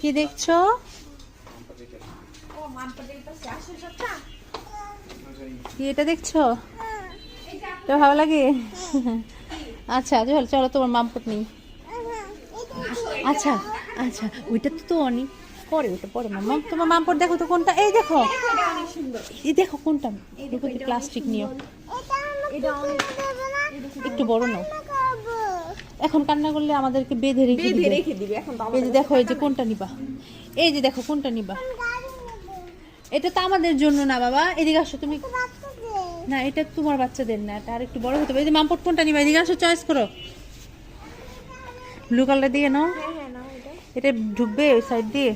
কি দেখছ? কি এটা দেখছ? এটা ভালো লাগে? আচ্ছা চলো চলো তোমার মামপট নেই আচ্ছা আচ্ছা ওইটা তো তো অনেক পরে ওটা পরে মামা তোমার মামপট দেখো তো কোনটা। এই দেখো। এই দেখো কোনটা। প্লাস্টিক নিও একটু বড় নাও। এখন কান্না করলে আমাদেরকে বেঁধে রেখে দিবে। রেখে দিবে এখন এই যে দেখো এই যে কোনটা নিবা? এই যে দেখো কোনটা নিবা? এটা তো আমাদের জন্য না বাবা। এদিকে আসো তুমি। না এটা তোমার বাচ্চাদের না এটা আর একটু বড় হতে হবে। এই যে মামপট কোনটা নিবা? এদিকে আসো চয়েস করো। ব্লু কালার দিয়ে নাও। হ্যাঁ হ্যাঁ না এটা। ঢুকবে ওই সাইড দিয়ে?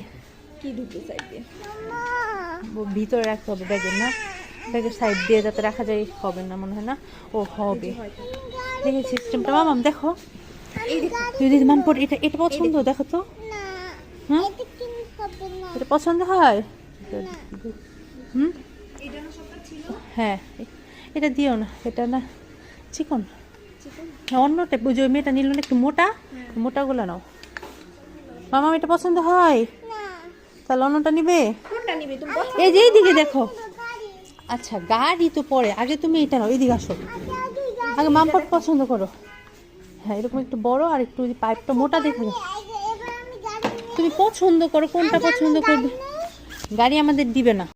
কি ঢুকবে সাইড দিয়ে? ও ভিতরে রাখতে হবে ব্যাগের না? ব্যাগের সাইড দিয়ে যাতে রাখা যায় হবে না মনে হয় না? ও হবে। দেখি সিস্টেমটা মামাম দেখো। দিদি মামপট এটা এটা পছন্দ দেখো তো। হ্যাঁ? এটা পছন্দ হয়? হুম? হ্যাঁ এটা দিও না এটা না চিকন। হ্যাঁ অন্যটা ওই মেয়েটা নিল না একটু মোটা? মোটাগুলো নাও। মামা এটা পছন্দ হয়? তাহলে অন্যটা নিবে? কোনটা নিবে? তুমি এই যে এইদিকে দেখো। আচ্ছা গাড়ি তো পরে আগে তুমি এটা নাও এইদিকে আসো। আগে মামপট পছন্দ করো। হ্যাঁ এরকম একটু বড় আর একটু যদি পাইপটা মোটা দেখে তুমি পছন্দ করো কোনটা পছন্দ করবে? গাড়ি আমাদের দিবে না।